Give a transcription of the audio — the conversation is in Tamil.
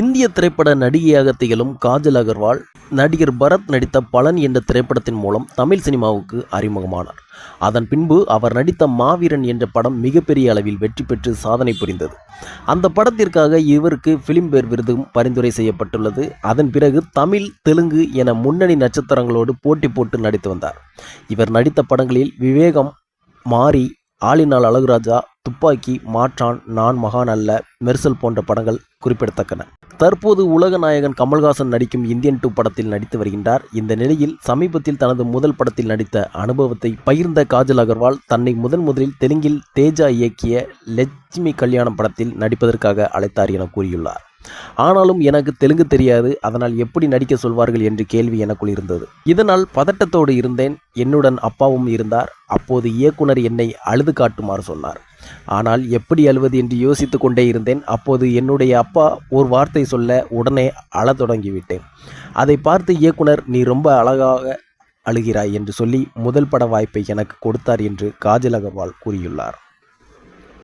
இந்திய திரைப்பட நடிகையாக திகழும் காஜல் அகர்வால் நடிகர் பரத் நடித்த பலன் என்ற திரைப்படத்தின் மூலம் தமிழ் சினிமாவுக்கு அறிமுகமானார். அதன் பின்பு அவர் நடித்த மாவீரன் என்ற படம் மிகப்பெரிய அளவில் வெற்றி பெற்று சாதனை புரிந்தது. அந்த படத்திற்காக இவருக்கு பிலிம்பேர் விருதும் பரிந்துரை செய்யப்பட்டுள்ளது. அதன் பிறகு தமிழ் தெலுங்கு என முன்னணி நட்சத்திரங்களோடு போட்டி போட்டு நடித்து வந்தார். இவர் நடித்த படங்களில் விவேகம் மாரி ஆளினால் அழகுராஜா துப்பாக்கி மாற்றான் நான் மகான் அல்ல மெர்சல் போன்ற படங்கள் குறிப்பிடத்தக்கன. தற்போது உலக நாயகன் கமல்ஹாசன் நடிக்கும் இந்தியன் டூ படத்தில் நடித்து வருகின்றார். இந்த நிலையில் சமீபத்தில் தனது முதல் படத்தில் நடித்த அனுபவத்தை பகிர்ந்த காஜல் அகர்வால் தன்னை முதன் முதலில் தெலுங்கில் தேஜா இயக்கிய லட்சுமி கல்யாணம் படத்தில் நடிப்பதற்காக அழைத்தார் என கூறியுள்ளார். ஆனாலும் எனக்கு தெலுங்கு தெரியாது அதனால் எப்படி நடிக்க சொல்வார்கள் என்று கேள்வி எனக்குள் இருந்தது. இதனால் பதட்டத்தோடு இருந்தேன் என்னுடன் அப்பாவும் இருந்தார் அப்போது இயக்குனர் என்னை அழுது காட்டுமாறு சொன்னார். ஆனால் எப்படி அழுவது? என்று யோசித்து கொண்டே இருந்தேன் அப்போது என்னுடைய அப்பா ஒரு வார்த்தை சொல்ல உடனே அழத் தொடங்கிவிட்டேன். அதை பார்த்து இயக்குனர் நீ ரொம்ப அழகாக அழுகிறாய் என்று சொல்லி முதல் பட வாய்ப்பை எனக்கு கொடுத்தார் என்று காஜல் அகர்வால் கூறியுள்ளார்.